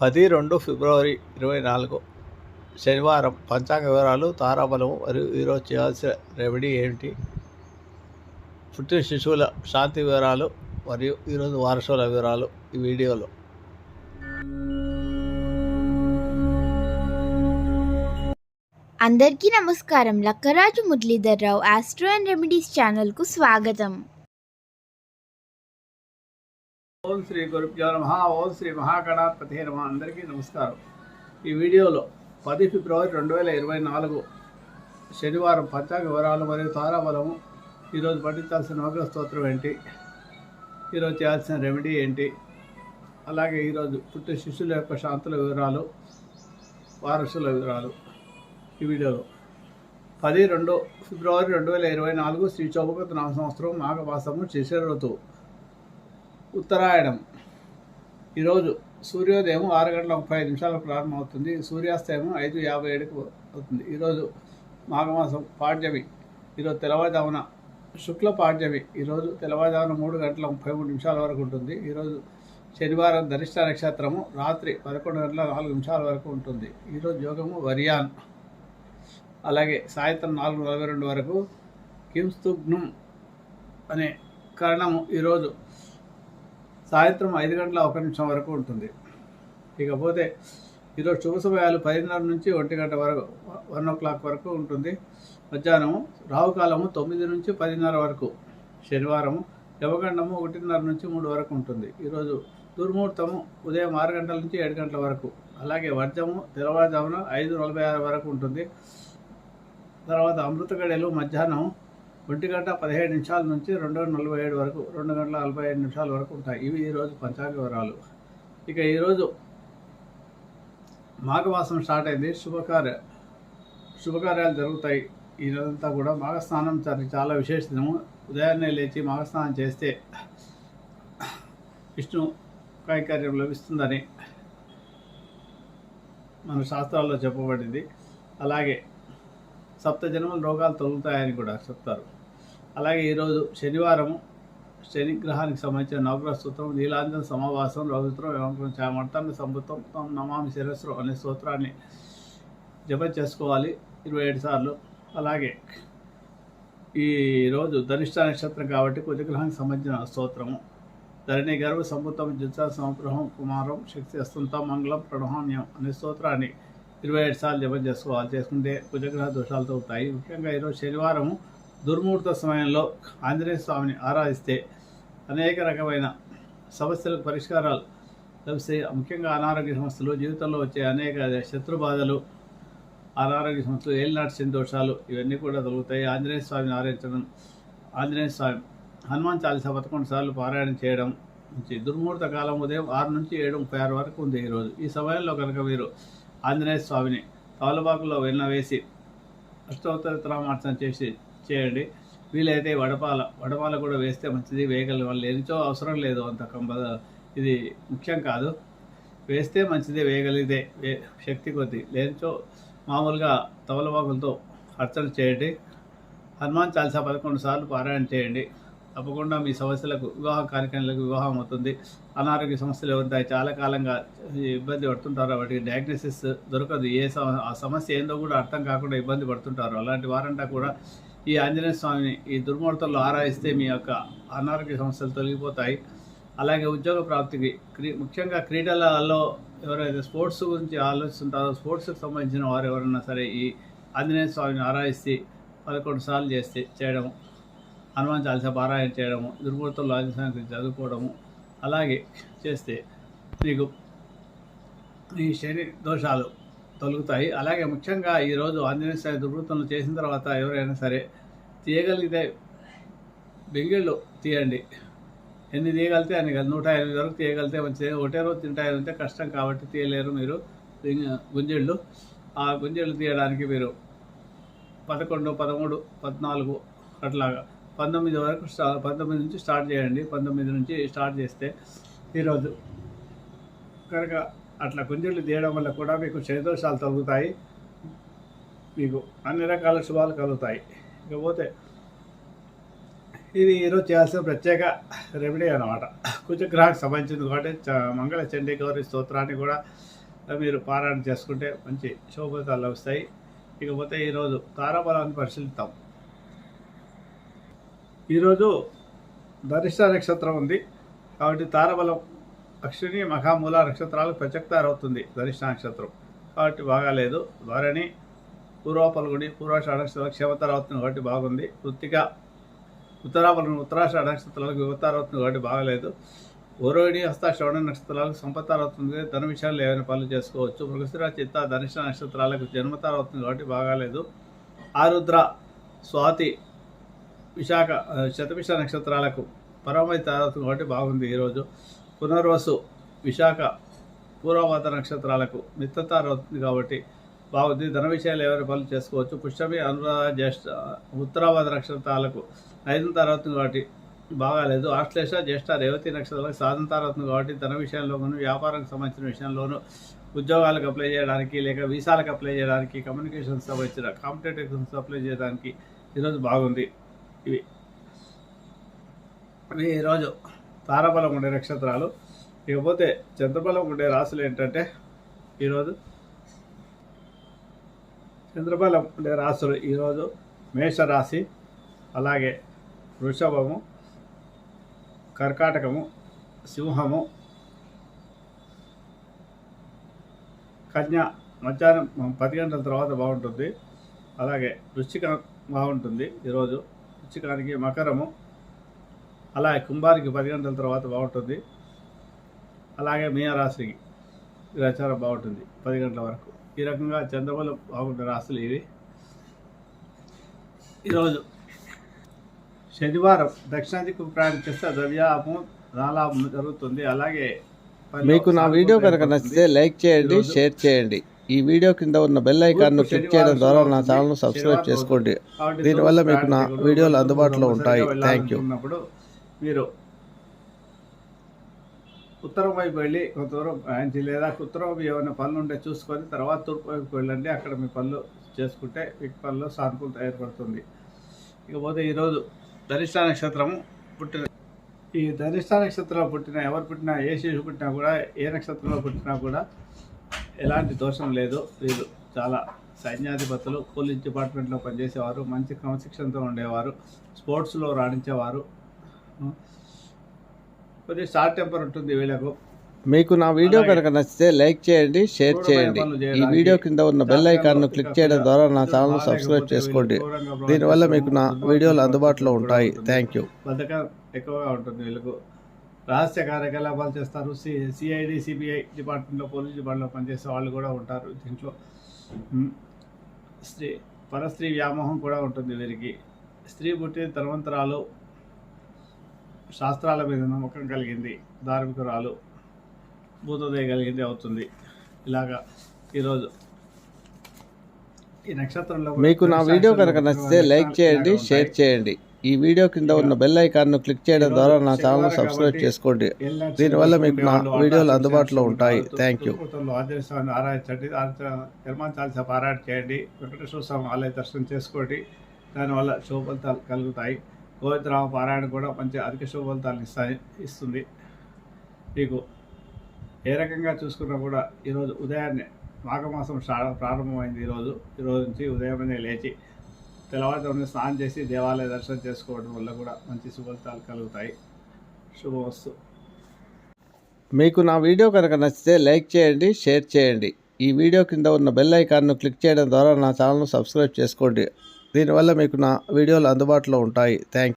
పది రెండు ఫిబ్రవరి ఇరవై నాలుగు శనివారం పంచాంగ వివరాలు తారాబలము మరియు ఈరోజు చేయాల్సిన రెమెడీ ఏమిటి? పుట్టిన శిశువుల శాంతి వివరాలు మరియు ఈరోజు వారసుల వివరాలు ఈ వీడియోలో. అందరికీ నమస్కారం. Lakkaraju Muralidhar Rao astro and remedies ఛానల్కు స్వాగతం. ఓం శ్రీ గురుభ్యో నమ. ఓం శ్రీ మహాగణాధిపతి నమ. అందరికీ నమస్కారం. ఈ వీడియోలో పది ఫిబ్రవరి రెండు వేల ఇరవై నాలుగు శనివారం పంచాంగ వివరాలు మరియు తారాబలము. ఈరోజు పఠించాల్సిన నవగ్రహ స్తోత్రం ఏంటి? ఈరోజు చేయాల్సిన రెమెడీ ఏంటి? అలాగే ఈరోజు పుట్టిన శిశువుల యొక్క శాంతుల వివరాలు వారసుల వివరాలు ఈ వీడియోలో. పది రెండు ఫిబ్రవరి రెండు వేల ఇరవై నాలుగు శ్రీ చౌబకత నామ సంవత్సరం మాఘమాసము శిశిర ఋతువు. ఉత్తరాయణం. ఈరోజు సూర్యోదయం ఆరు గంటల ముప్పై ఐదు నిమిషాలకు ప్రారంభమవుతుంది. సూర్యాస్తయం ఐదు యాభై ఏడుకు అవుతుంది. ఈరోజు మాఘమాసం పాడ్యమి. ఈరోజు తెల్లవారుజామున శుక్ల పాడ్యమి. ఈరోజు తెల్లవారుజామున మూడు గంటల ముప్పై మూడు నిమిషాల వరకు ఉంటుంది. ఈరోజు శనివారం ధనిష్ట నక్షత్రము. రాత్రి పదకొండు గంటల నాలుగు నిమిషాల వరకు ఉంటుంది. ఈరోజు యోగము వరియాన్. అలాగే సాయంత్రం నాలుగు నలభై రెండు వరకు కింస్తుగ్నం అనే కరణము ఈరోజు సాయంత్రం ఐదు గంటల ఒక నిమిషం వరకు ఉంటుంది. ఇకపోతే ఈరోజు శుభ సమయాలు పదిన్నర నుంచి ఒంటి గంట వరకు వన్ ఓ క్లాక్ వరకు ఉంటుంది. మధ్యాహ్నము రావుకాలము తొమ్మిది నుంచి పదిన్నర వరకు శనివారము యవగండము ఒకటిన్నర నుంచి మూడు వరకు ఉంటుంది. ఈరోజు దుర్ముహూర్తము ఉదయం ఆరు గంటల నుంచి ఏడు గంటల వరకు అలాగే వర్జము తెల్లవారుజామున ఐదు నలభై ఆరు వరకు ఉంటుంది. తర్వాత అమృత గడియలు మధ్యాహ్నం ఒంటి గంట పదిహేడు నిమిషాల నుంచి రెండు గంటల నలభై ఏడు వరకు రెండు గంటల నలభై ఐదు నిమిషాల వరకు ఉంటాయి. ఇవి ఈరోజు పంచాంగ వివరాలు. ఇక ఈరోజు మాఘమాసం స్టార్ట్ అయింది. శుభకార్య శుభకార్యాలు జరుగుతాయి. ఈ రోజంతా కూడా మాఘస్నానం చాలా విశేష విశేషము ఉదయాన్నే లేచి మాఘస్నానం చేస్తే విష్ణు కైకర్యం లభిస్తుందని మన శాస్త్రాల్లో చెప్పబడింది. అలాగే సప్త జన్మల రోగాలు తొలుగుతాయని కూడా చెప్తారు. అలాగే ఈరోజు శనివారం శనిగ్రహానికి సంబంధించిన నవగ్రహ సూత్రం నీలాంజన సమావాసం రౌద్రం ఏమంటాం చామర్తాన్ని సంబుతం నమామి శిరస్సు అనే సూత్రాన్ని జపం చేసుకోవాలి ఇరవై ఏడు సార్లు. అలాగే ఈ రోజు ధనిష్ట నక్షత్రం కాబట్టి కుజగ్రహానికి సంబంధించిన స్తోత్రము ధరణి గర్భ సంపుతం జిత్స సంగ్రహం కుమారం శక్తి అస్తంత మంగళం ప్రణహాన్యం అనే స్తోత్రాన్ని ఇరవై ఏడు సార్లు జపం చేసుకోవాలి. చేసుకుంటే కుజగ్రహ దోషాలతో ఉంటాయి. ముఖ్యంగా ఈరోజు శనివారం దుర్ముహూర్త సమయంలో ఆంజనేయ స్వామిని ఆరాధిస్తే అనేక రకమైన సమస్యలకు పరిష్కారాలు లభిస్తాయి ముఖ్యంగా అనారోగ్య సమస్యలు జీవితంలో వచ్చే అనేక శత్రు బాధలు అనారోగ్య సమస్యలు ఏలినాటి దోషాలు ఇవన్నీ కూడా తొలుగుతాయి. ఆంజనేయ స్వామిని ఆరాధించడం ఆంజనేయ స్వామి హనుమాన్ చాలీసా పదకొండు సార్లు పారాయణం చేయడం నుంచి దుర్ముహూర్త కాలం ఉదయం ఆరు నుంచి ఏడు ముప్పై ఆరు వరకు ఉంది ఈరోజు ఈ సమయంలో కనుక మీరు ఆంజనేయ స్వామిని తవలబాకులో వెన్న వేసి అష్టోత్తర రామార్చన చేసి చేయండి. వీలైతే వడపాల వడపాల కూడా వేస్తే మంచిది వేయగల వాళ్ళు. లేనిచో అవసరం లేదు అంత కంప ఇది ముఖ్యం కాదు. వేస్తే మంచిదే వేయగలిగితే వే శక్తి కొద్దీ. లేనిచో మామూలుగా తవలవాకులతో అర్చన చేయండి. హనుమాన్ చాలీసా పదకొండు సార్లు పారాయణ చేయండి. తప్పకుండా మీ సమస్యలకు వివాహ కార్యక్రమాలకు వివాహం అవుతుంది. అనారోగ్య సమస్యలు ఉంటాయి చాలా కాలంగా ఇబ్బంది పడుతుంటారు. వాటికి డయాగ్నోసిస్ దొరకదు. ఏ సమ- ఆ సమస్య ఏందో కూడా అర్థం కాకుండా ఇబ్బంది పడుతుంటారు. అలాంటి వారంటా కూడా ఈ ఆంజనేయ స్వామిని ఈ దుర్మూర్తల్లో ఆరాధిస్తే మీ యొక్క అనారోగ్య సమస్యలు తొలగిపోతాయి. అలాగే ఉద్యోగ ప్రాప్తికి క్రీ ముఖ్యంగా క్రీడలలో ఎవరైతే స్పోర్ట్స్ గురించి ఆలోచిస్తుంటారో స్పోర్ట్స్కి సంబంధించిన వారు ఎవరైనా సరే ఈ ఆంజనేయ స్వామిని ఆరాధిస్తే పదకొండు సార్లు చేస్తే చేయడం హనుమాన్ చాలీసా పారాయణ చేయడము దుర్మూర్తల్లో ఆంజనేయ స్వామి గురించి చదువుకోవడము అలాగే చేస్తే మీకు ఈ శని దోషాలు తొలుగుతాయి. అలాగే ముఖ్యంగా ఈరోజు ఆంజనేయ స్వామి దుర్వృత్తంలో చేసిన తర్వాత ఎవరైనా సరే తీయగలిగితే బెంగిళ్ళు తీయండి. ఎన్ని తీయగలితే అన్ని నూట ఎనిమిది వరకు తీయగలితే మంచిది. ఒకటే రోజు తింటాయంటే కష్టం కాబట్టి తీయలేరు మీరు. గింజ- ఆ గుంజళ్ళు తీయడానికి మీరు పదకొండు పదమూడు పద్నాలుగు అట్లాగా పంతొమ్మిది వరకు స్టా పంతొమ్మిది నుంచి స్టార్ట్ చేయండి. పంతొమ్మిది నుంచి స్టార్ట్ చేస్తే ఈరోజు కనుక అట్లా కుంజీలు తీయడం వల్ల కూడా మీకు శనిదోషాలు తగ్గుతాయి మీకు అన్ని రకాల శుభాలు కలుగుతాయి. ఇకపోతే ఇది ఈరోజు చేయాల్సిన ప్రత్యేక రెమెడీ అనమాట కుజగ్రహానికి సంబంధించింది కాబట్టి చ- మంగళ చండీ గౌరీ స్తోత్రాన్ని కూడా మీరు పారాయణ చేసుకుంటే మంచి శుభఫలితాలు లభిస్తాయి. ఇకపోతే ఈరోజు తారాబలాన్ని పరిశీలిద్దాం. ఈరోజు ధనిష్ట నక్షత్రం ఉంది. కాబట్టి తారబలం అశ్విని మఖామూల నక్షత్రాలు ప్రత్యక్తారవుతుంది ధనిష్ట నక్షత్రం. కాబట్టి బాగాలేదు. వారిని పూర్వపల్గుడి పూర్వాషాఢ నక్షత్రాలకు క్షేమతారవుతుంది కాబట్టి బాగుంది. వృత్తిక ఉత్తరాపల్గుడి ఉత్తరాషాఢ నక్షత్రాలకు యువతారవుతుంది కాబట్టి బాగలేదు. ఓరోడి హస్త శ్రవణ నక్షత్రాలకు సంపత్తారు ధన విషయాలు ఏమైనా పనులు చేసుకోవచ్చు. మృగశిర చిత్త ధనిష్ట నక్షత్రాలకు జన్మతారవుతుంది కాబట్టి బాగాలేదు. ఆరుద్ర స్వాతి విశాఖ శతమిష శతభిష నక్షత్రాలకు పరమై తారవుతుంది కాబట్టి బాగుంది ఈరోజు. పునర్వసు విశాఖ పూర్వవత నక్షత్రాలకు మిత్రత అవుతుంది కాబట్టి బాగుంది ధన విషయాలు ఎవరి పనులు చేసుకోవచ్చు. పుష్పమి అనురాధ జ్యేష్ఠ ఉత్తరావాద నక్షత్రాలకు ఐదు అవుతుంది కాబట్టి బాగాలేదు ఆశ్లేష జ్యేష్ఠ రేవతి నక్షత్రాలకు సాధన అవుతుంది కాబట్టి ధన విషయంలోనూ వ్యాపారానికి సంబంధించిన విషయంలోనూ ఉద్యోగాలకు అప్లై చేయడానికి లేక వీసాలకు అప్లై చేయడానికి కమ్యూనికేషన్స్ సంబంధించిన కాంపిటేటివ్ ఎగ్జామ్స్ అప్లై చేయడానికి ఈరోజు బాగుంది. ఇవి. ఇవి ఈరోజు తారాబలం ఉండే నక్షత్రాలు. ఇకపోతే చంద్రబలం ఉండే రాశులు ఏంటంటే ఈరోజు చంద్రబలం ఉండే రాశులు ఈరోజు మేషరాశి అలాగే వృషభము కర్కాటకము సింహము కన్య మధ్యాహ్నం పది గంటల తర్వాత బాగుంటుంది. అలాగే వృశ్చిక బాగుంటుంది ఈరోజు. వృశ్చికానికి మకరము అలాగే కుంభానికి పది గంటల తర్వాత బాగుంటుంది. అలాగే మీనరాశికి గ్రచారం బాగుంటుంది పది గంటల వరకు. ఈ రకంగా చంద్రబలం బాగుండే రాశులు ఇవి. ఈరోజు శనివారం దక్షిణ దిక్కు ప్రయాణం చేస్తే ద్రవ్యాపం ధనలాభం జరుగుతుంది. అలాగే మీకు నా వీడియో కనుక నచ్చితే లైక్ చేయండి షేర్ చేయండి. ఈ వీడియో కింద ఉన్న బెల్ ఐకాన్ను క్లిక్ చేయడం ద్వారా నా. ఛానల్ను సబ్స్క్రైబ్ చేసుకోండి. దీనివల్ల మీకు నా వీడియోలు అందుబాటులో ఉంటాయి. థ్యాంక్ యూ మీరు ఉత్తరం వైపు వెళ్ళి కొంత దూరం ప్రయాణించి లేదా ఉత్తరం వైపు ఏమైనా పనులు ఉంటే చూసుకొని తర్వాత తూర్పు వైపుకి వెళ్ళండి. అక్కడ మీ పనులు చేసుకుంటే మీకు పనులు సానుకూలత ఏర్పడుతుంది. ఇకపోతే ఈరోజు ధనిష్ట నక్షత్రము పుట్టిన ఈ ధనిష్ట నక్షత్రంలో పుట్టిన ఎవరు పుట్టినా ఏ శిశువు పుట్టినా కూడా ఏ నక్షత్రంలో పుట్టినా కూడా ఎలాంటి దోషం లేదు. వీళ్ళు చాలా సైన్యాధిపతులు పోలీస్ డిపార్ట్మెంట్లో పనిచేసేవారు మంచి క్రమశిక్షణతో ఉండేవారు స్పోర్ట్స్లో రాణించేవారు. కొద్దిగా షార్ట్ టెంపర్ ఉంటుంది వీళ్ళకు మీకు నా వీడియో కనుక నచ్చితే లైక్ చేయండి షేర్ చేయండి. ఈ వీడియో కింద ఉన్న బెల్ ఐకాన్ను క్లిక్ చేయడం ద్వారా నా బాగాలేకపోతే సబ్స్క్రైబ్ చేసుకోండి. దీనివల్ల మీకు నా వీడియోలు అందుబాటులో ఉంటాయి. థ్యాంక్ యూ బద్ధకం ఎక్కువగా ఉంటుంది వీళ్ళకు. రహస్య కార్యకలాపాలు చేస్తారు. సి సిఐడి సిబిఐ డిపార్ట్మెంట్లో పోలీస్ డిపార్ట్మెంట్లో పనిచేసే వాళ్ళు కూడా ఉంటారు దీంట్లో. స్త్రీ పరస్త్రీ వ్యామోహం కూడా ఉంటుంది వీరికి. స్త్రీ పుట్టిన ధనవంతరాలు శాస్త్రాల మీద నమ్మకం కలిగింది. ధార్మికురాలు భూతోదయ కలిగింది అవుతుంది. ఇలాగా ఈరోజు ఈ నక్షత్రంలో మీకు నా వీడియో కనుక నచ్చితే లైక్ చేయండి షేర్. చేయండి. ఈ వీడియో కింద ఉన్న బెల్ ఐకాన్ను క్లిక్ చేయడం ద్వారా నా శనివారం సబ్స్క్రైబ్ చేసుకోండి. దీనివల్ల మీకు నా వీడియోలు అందుబాటులో ఉంటాయి. థ్యాంక్ యూ ఆచరిస్తామని ఆరాధించండి హనుమాన్ చాలీసా పారాయణ చేయండి. వెంకటేశ్వర స్వామి ఆలయ దర్శనం చేసుకోండి. దానివల్ల శుభ ఫలితాలు కలుగుతాయి. గోవిందరామ పారాయణ కూడా మంచి అధిక శుభఫలితాలను ఇస్తాయి ఇస్తుంది. మీకు ఏ రకంగా చూసుకున్నా కూడా ఈరోజు ఉదయాన్నే మాఘమాసం ప్రారంభమైంది ఈరోజు. ఈరోజు నుంచి ఉదయమే లేచి తెల్లవారుజామున స్నానం చేసి దేవాలయ దర్శనం చేసుకోవడం వల్ల కూడా మంచి శుభఫలితాలు కలుగుతాయి. శుభవస్తు మీకు నా వీడియో కనుక నచ్చితే లైక్ చేయండి షేర్ చేయండి. ఈ వీడియో కింద ఉన్న బెల్ ఐకాన్ను క్లిక్ చేయడం ద్వారా నా ఛానల్ను సబ్స్క్రైబ్ చేసుకోండి. దీనివల్ల మీకు నా వీడియోలు అందుబాటులో ఉంటాయి. థ్యాంక్